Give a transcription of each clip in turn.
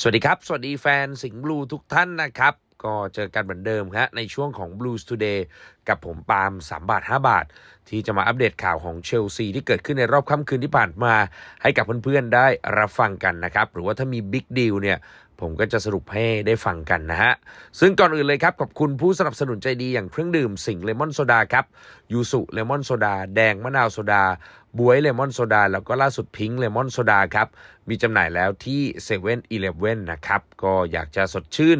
สวัสดีครับ สวัสดีแฟนสิงห์บลูทุกท่านนะครับ ก็เจอกันเหมือนเดิมครับในช่วงของ Blues Today กับผมปาล์ม3บาท 5 บาท ที่จะมาอัปเดตข่าวของเชลซีที่เกิดขึ้นในรอบค่ำคืนที่ผ่านมา ให้กับเพื่อนๆได้รับฟังกันนะครับ หรือว่าถ้ามีบิ๊กดีลเนี่ย ผมก็จะสรุปให้ได้ฟังกันนะฮะ ซึ่งก่อนอื่นเลยครับ ขอบคุณผู้สนับสนุนใจดีอย่างเครื่องดื่มสิงเลมอนโซดาครับยูสุเลมอนโซดา แดงมะนาวโซดาบวยเลมอนโซดา แล้วก็ล่าสุดพิงค์เลมอนโซดาครับ มีจำหน่ายแล้วที่7 e เ e ่ e อนะครับ ก็อยากจะสดชื่น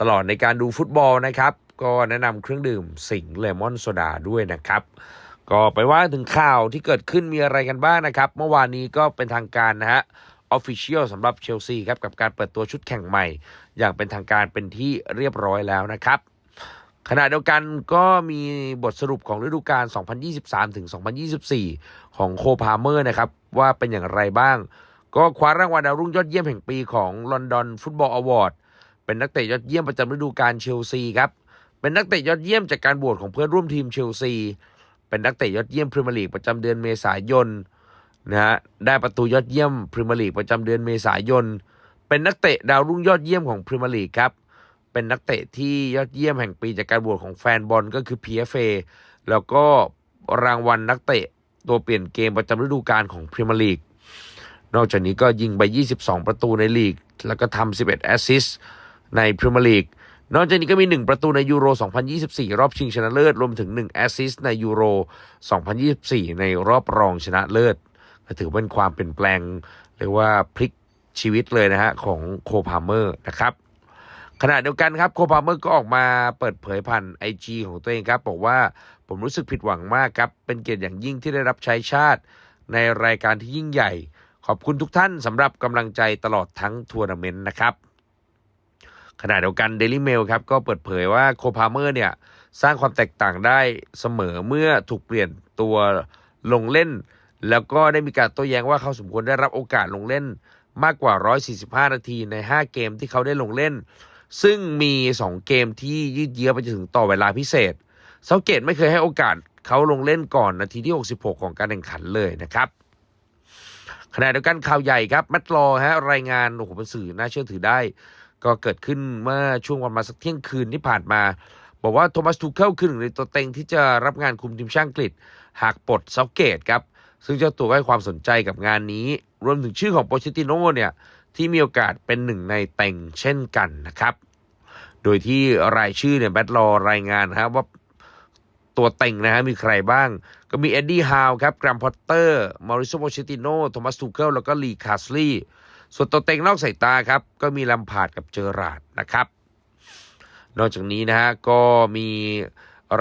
ตลอดในการดูฟุตบอลนะครับ ก็แนะนำเครื่องดื่มสิงเลมอนโซดาด้วยนะครับก็ไปว่าถึงข่าวที่เกิดขึ้นมีอะไรกันบ้างนะครับ เมื่อวานนี้ก็เป็นทางการนะฮะ ออฟฟิเชียลสำหรับเชลซีครับกับการเปิดตัวชุดแข่งใหม่ อย่างเป็นทางการเป็นที่เรียบร้อยแล้วนะครับขณะเดียวกันก็มีบทสรุปของฤดูกาล 2023 ถึง 2024 ของโคพาเมอร์นะครับ ว่าเป็นอย่างไรบ้าง ก็คว้ารางวัลดาวรุ่งยอดเยี่ยมแห่งปีของลอนดอนฟุตบอลอวอร์ดเป็นนักเตะยอดเยี่ยมประจำฤดูกาลเชลซีครับ เป็นนักเตะยอดเยี่ยมจากการโหวตของเพื่อนร่วมทีมเชลซี เป็นนักเตะยอดเยี่ยมพรีเมียร์ลีกประจำเดือนเมษายน นะฮะได้ประตูยอดเยี่ยมพรีเมียร์ลีกประจำเดือนเมษายน เป็นนักเตะดาวรุ่งยอดเยี่ยมของพรีเมียร์ลีกครับ เป็นนักเตะที่ยอดเยี่ยมแห่งปีจากการโหวตของแฟนบอลก็คือ PFA แล้วก็รางวัลนักเตะตัวเปลี่ยนเกมประจำฤดูกาลของพรีเมียร์ลีก นอกจากนี้ก็ยิงไป 22 ประตูในลีก แล้วก็ทำ 11 แอสซิสต์ในพรีเมียร์ลีก นอกจากนี้ก็มี 1 ประตูในยูโร 2024 รอบชิงชนะเลิศ รวมถึง 1 แอสซิสต์ในยูโร 2024 ในรอบรองชนะเลิศ ถือเป็นความเปลี่ยนแปลงเรียกว่าพลิกชีวิตเลยนะฮะของโคพาเมอร์นะครับขณะเดียวกันครับโคพาเมอร์ก็ออกมาเปิดเผยผ่านไอจของตัวเองครับ บอกว่าผมรู้สึกผิดหวังมากครับ เป็นเกียรติอย่างยิ่งที่ได้รับใช้ชาติ ในรายการที่ยิ่งใหญ่ ขอบคุณทุกท่านสำหรับกำลังใจตลอดทั้งทัวร์นาเมนต์นะครับขณะเดียวกัน Daily Mail ครับก็เปิดเผยว่าโคพาเมอร์เนี่ยสร้างความแตกต่างได้เสมอเมื่อถูกเปลี่ยนตัวลงเล่น แล้วก็ได้มีการโต้แย้งว่าเขาสมควรได้รับโอกาสลงเล่นมากกว่า 145 นาทีใน 5 เกมที่เขาได้ลงเล่น ซึ่งมี 2 เกมที่ยืดเยื้อไปจนถึงต่อเวลาพิเศษเซาเกตไม่เคยให้โอกาสเขาลงเล่นก่อนนาทีที่ 66 ของการแข่งขันเลยนะครับขณะเดียวกันข่าวใหญ่ครับแมตต์ลอฮะรายงานโอ้โหเป็นสื่อน่าเชื่อถือได้ ก็เกิดขึ้นเมื่อช่วงประมาสักเที่ยงคืนที่ผ่านมา บอกว่าโทมัสทูเคิลคือหนึ่งในตัวเต็งที่จะรับงานคุมทีมชาติอังกฤษ หากปลดเซาเกตครับ ซึ่งเจ้าตัวก็ให้ความสนใจกับงานนี้ รวมถึงชื่อของโปเชติโน่เนี่ยที่มีโอกาสเป็นหนึ่งในเต็งเช่นกันนะครับ โดยที่รายชื่อเนี่ยแบทลอรายงานนะครับว่าตัวเต็งนะฮะมีใครบ้าง ก็มีเอ็ดดี้ฮาวครับกรัมพอตเตอร์มาริโซโปเชติโนโทมัสทูเคิลแล้วก็ลีคาสลีส่วนตัวเต็งนอกสายตาครับ ก็มีลัมพาดกับเจอราดนะครับ นอกจากนี้นะฮะก็มี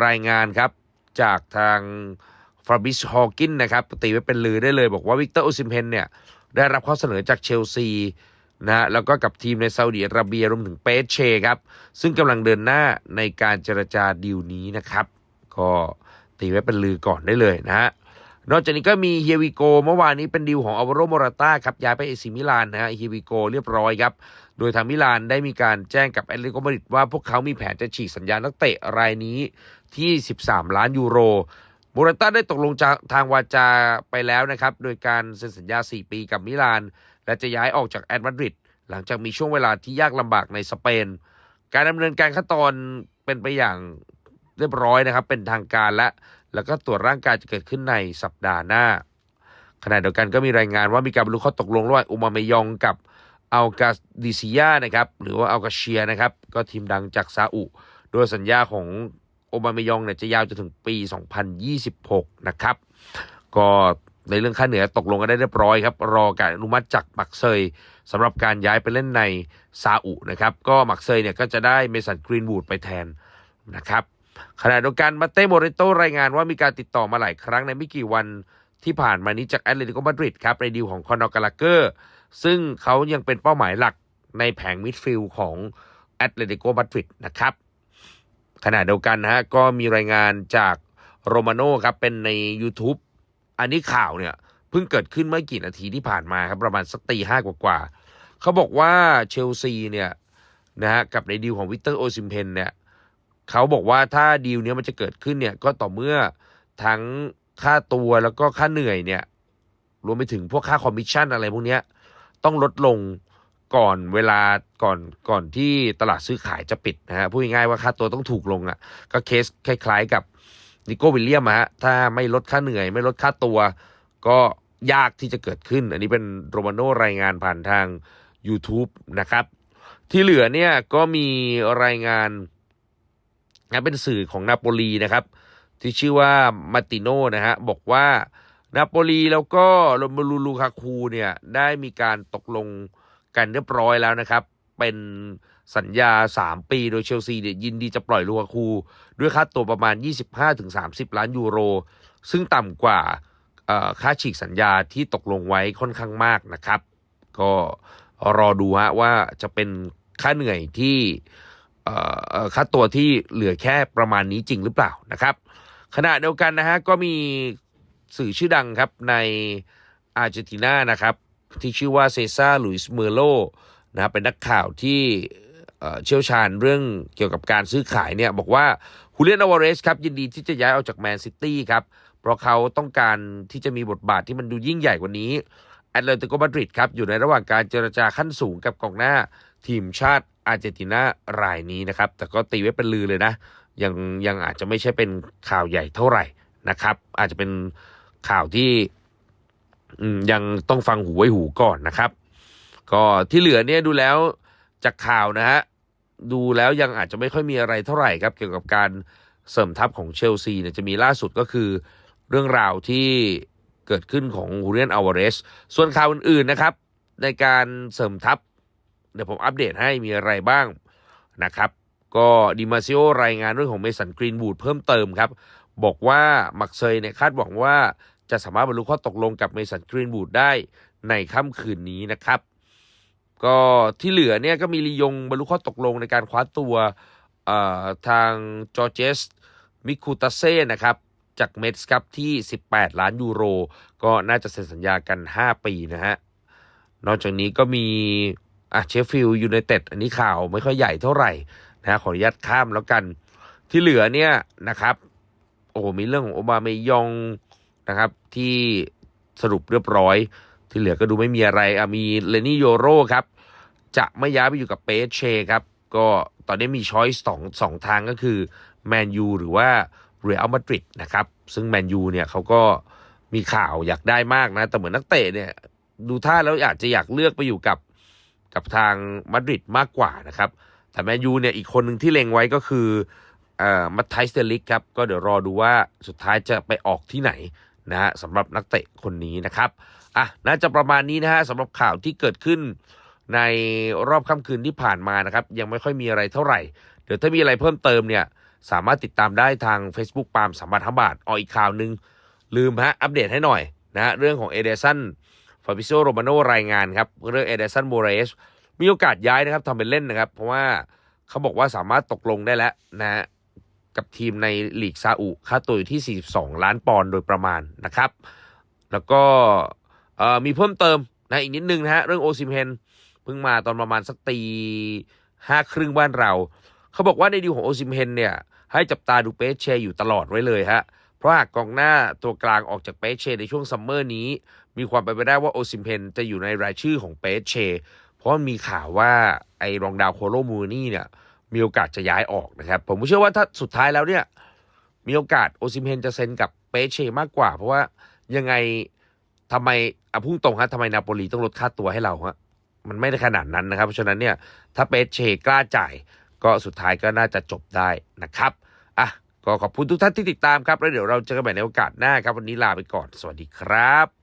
รายงานครับจากทาง ฟราบิสฮอกินนะครับตีไว้เป็นลือได้เลย บอกว่าวิกเตอร์โอซิมเพนเนี่ยได้รับข้อเสนอจากเชลซีนะฮะแล้วก็กับทีมในซาอุดิอาระเบียรวมถึงเปเชครับ ซึ่งกำลังเดินหน้าในการเจรจาดีลนี้นะครับ ก็ตีไว้เป็นลือก่อนได้เลยนะฮะนอกจากนี้ก็มีเฮียวิโกเมื่อวานนี้เป็นดีลของอัลวาโรโมราต้าครับย้ายไปเอซิมิลานนะฮะเฮียวิโกเรียบร้อยครับ โดยทางมิลานได้มีการแจ้งกับแอตเลติโกมาดริดว่าพวกเขามีแผนจะฉีกสัญญานักเตะรายนี้ที่ 13 ล้านยูโร โมราต้าได้ตกลงจากทางวาจาไปแล้วนะครับ โดยการเซ็นสัญญา 4 ปีกับมิลาน และจะย้ายออกจากแอตมาดริดหลังจากมีช่วงเวลาที่ยากลำบากในสเปน การดำเนินการขั้นตอนเป็นไปอย่างเรียบร้อยนะครับ เป็นทางการและ แล้วก็ตรวจร่างกายจะเกิดขึ้นในสัปดาห์หน้า ขณะเดียวกันก็มีรายงานว่ามีการบรรลุข้อตกลงระหว่างอุมาเมยองกับอัลกาดิซิยานะครับ หรือว่าอัลกาเชียนะครับ ก็ทีมดังจากซาอุ โดยสัญญาของ โอมาเมยองเนี่ยจะยาวจนถึงปี 2026 นะครับ ก็ในเรื่องค่าเหนือตกลงกันได้เรียบร้อยครับ รอการอนุมัติจากมักเซยสำหรับการย้ายไปเล่นในซาอุนะครับ ก็มักเซยเนี่ยก็จะได้เมสันกรีนวูดไปแทนนะครับขณะเดียวกันมาเต้โมเรโตรายงานว่ามีการติดต่อมาหลายครั้งในไม่กี่วันที่ผ่านมานี้จากแอตเลติโกมาดริดครับในดีลของคอนอกาลาเกอร์ซึ่งเขายังเป็นเป้าหมายหลักในแผงมิดฟิลด์ของแอตเลติโกมาดริดนะครับ ขณะเดียวกันนะฮะก็มีรายงานจากโรมาโน่ครับเป็นใน YouTube อันนี้ข่าวเนี่ยเพิ่งเกิดขึ้นเมื่อกี่นาทีที่ผ่านมาครับประมาณสักตีห้ากว่าๆเขาบอกว่าเชลซีเนี่ยนะฮะกับในดีลของวิกเตอร์โอซิมเพนเนี่ยเขาบอกว่าถ้าดีลเนี้ยมันจะเกิดขึ้นเนี่ยก็ต่อเมื่อทั้งค่าตัวแล้วก็ค่าเหนื่อยเนี่ยรวมไปถึงพวกค่าคอมมิชชั่นอะไรพวกเนี้ยต้องลดลง ก่อนเวลาก่อนก่อนที่ตลาดซื้อขายจะปิดนะฮะพูดง่ายๆว่าค่าตัวต้องถูกลงอะ่ะ ก็เคสคล้ายๆกับนิโก้วิลเลียมอะฮะถ้าไม่ลดค่าเหนื่อย ไม่ลดค่าตัว ก็ยากที่จะเกิดขึ้น อันนี้เป็นโรมาโนรายงานผ่านทาง YouTube นะครับ ที่เหลือเนี่ยก็มีรายงานนะเป็นสื่อของนาโปลีนะครับ ที่ชื่อว่ามาติโนนะฮะบอกว่านาโปลีแล้วก็โรมาลูลูคาคูเนี่ยได้มีการตกลง กันเรียบร้อยแล้วนะครับ เป็นสัญญา 3 ปีโดยเชลซีเนี่ยยินดีจะปล่อยลูคาคู ด้วยค่าตัวประมาณ 25-30 ล้านยูโร ซึ่งต่ำกว่าค่าฉีกสัญญาที่ตกลงไว้ค่อนข้างมากนะครับ ก็รอดูฮะว่าจะเป็นค่าเหนื่อยที่ค่าตัวที่เหลือแค่ประมาณนี้จริงหรือเปล่านะครับขณะเดียวกันนะฮะก็มีสื่อชื่อดังครับในอาร์เจนตินานะครับ ที่ชื่อว่าเซซ่าลุยส์เมอร์โลนะครับเป็นนักข่าวที่เชี่ยวชาญเรื่องเกี่ยวกับการซื้อขายเนี่ยบอกว่าฮูเลียนอวาเรสครับยินดีที่จะย้ายออกจากแมนซิตี้ครับเพราะเขาต้องการที่จะมีบทบาทที่มันดูยิ่งใหญ่กว่านี้แอตเลติโกมาดริดครับอยู่ในระหว่างการเจรจาขั้นสูงกับกองหน้าทีมชาติอาร์เจนตินารายนี้นะครับ แต่ก็ตีไว้เป็นลือเลยนะ ยังยังอาจจะไม่ใช่เป็นข่าวใหญ่เท่าไหร่นะครับ อาจจะเป็นข่าวที่ ยังต้องฟังหูไว้หูก่อนนะครับ ก็ที่เหลือเนี่ยดูแล้วจากข่าวนะฮะดูแล้วยังอาจจะไม่ค่อยมีอะไรเท่าไหร่ครับเกี่ยวกับการเสริมทัพของเชลซีเนี่ยจะมีล่าสุดก็คือเรื่องราวที่เกิดขึ้นของฮูเรียนอ l วาเรสส่วนข่าวอื่นๆนะครับ ในการเสริมทัพเดี๋ยวผมอัปเดตให้มีอะไรบ้างนะครับ ก็ดิมาซิโอรายงานเรื่องของเมสันกรีนบูดเพิ่มเติมครับ บอกว่ามักเซยเนี่ยคาดหวังว่า จะสามารถบรรลุข้อตกลงกับเมสันกรีนบูดได้ในค่ำคืนนี้นะครับ ก็ที่เหลือเนี่ยก็มีลียงบรรลุข้อตกลงในการคว้าตัวทางจอร์เจสมิคูตาเซ่นะครับจากเมส์ครับที่ 18 ล้านยูโร ก็น่าจะเซ็นสัญญากัน 5 ปีนะฮะ นอกจากนี้ก็มีอะเชฟฟิลด์ยูไนเต็ดอันนี้ข่าวไม่ค่อยใหญ่เท่าไหร่นะขออนุญาตข้ามแล้วกัน ที่เหลือเนี่ยนะครับ โอ้มีเรื่องของโอบาเมยอง นะครับ ที่สรุปเรียบร้อย ที่เหลือก็ดูไม่มีอะไรอะมีเลนี่โยโรครับ จะไม่ย้ายไปอยู่กับเปเชครับ ก็ตอนนี้มีช้อยส์สองสองทางก็คือแมนยูหรือว่าเรอัลมาดริดนะครับ ซึ่งแมนยูเนี่ยเขาก็มีข่าวอยากได้มากนะ แต่เหมือนนักเตะเนี่ย ดูท่าแล้วอาจจะอยากเลือกไปอยู่กับกับทางมาดริดมากกว่านะครับ แต่แมนยูเนี่ยอีกคนหนึ่งที่เล็งไว้ก็คือเอ่อมัตไทสเตลิกครับ ก็เดี๋ยวรอดูว่าสุดท้ายจะไปออกที่ไหน นะฮะสำหรับนักเตะคนนี้นะครับอะน่าจะประมาณนี้นะฮะสำหรับข่าวที่เกิดขึ้นในรอบค่ำคืนที่ผ่านมานะครับ ยังไม่ค่อยมีอะไรเท่าไหร่ เดี๋ยวถ้ามีอะไรเพิ่มเติมเนี่ย สามารถติดตามได้ทาง Facebook ปาล์มสามบาทห้าบาทอออีกข่าวหนึ่งลืมฮะอัปเดตให้หน่อยนะฮะเรื่องของเอเดสันฟาบิโซโรมาโนรายงานครับ เรื่องเอเดสันโมเรสมีโอกาสย้ายนะครับทำเป็นเล่นนะครับ เพราะว่าเขาบอกว่าสามารถตกลงได้แล้วนะ กับทีมในลีกซาอุค่าตัวอยู่ที่ 42 ล้านปอนด์โดยประมาณนะครับ แล้วก็มีเพิ่มเติมนะอีกนิดนึงนะฮะเรื่องโอซิมเฮนเพิ่งมาตอนประมาณสักตีห้าครึ่งบ้านเรา เขาบอกว่าในดีลของโอซิมเฮนเนี่ยให้จับตาดูเปเชอยู่ตลอดไว้เลยฮะเพราะหากกองหน้าตัวกลางออกจากเปเชในช่วงซัมเมอร์นี้ มีความเป็นไปได้ว่าโอซิมเฮนจะอยู่ในรายชื่อของเปเชเพราะมีข่าวว่าไอ้รองดาวโคโลมูนี่เนี่ย มีโอกาสจะย้ายออกนะครับ ผมเชื่อว่าถ้าสุดท้ายแล้วเนี่ยมีโอกาสโอซิมเฮนจะเซ็นกับเปเชมากกว่า เพราะว่ายังไงทำไมอะพุ่งตรงฮะทำไมนาโปลีต้องลดค่าตัวให้เราฮะมันไม่ได้ขนาดนั้นนะครับ เพราะฉะนั้นเนี่ยถ้าเปเชกล้าจ่าย ก็สุดท้ายก็น่าจะจบได้นะครับอะก็ขอบคุณทุกท่านที่ติดตามครับ แล้วเดี๋ยวเราเจอกันใหม่ในโอกาสหน้าครับ วันนี้ลาไปก่อน สวัสดีครับ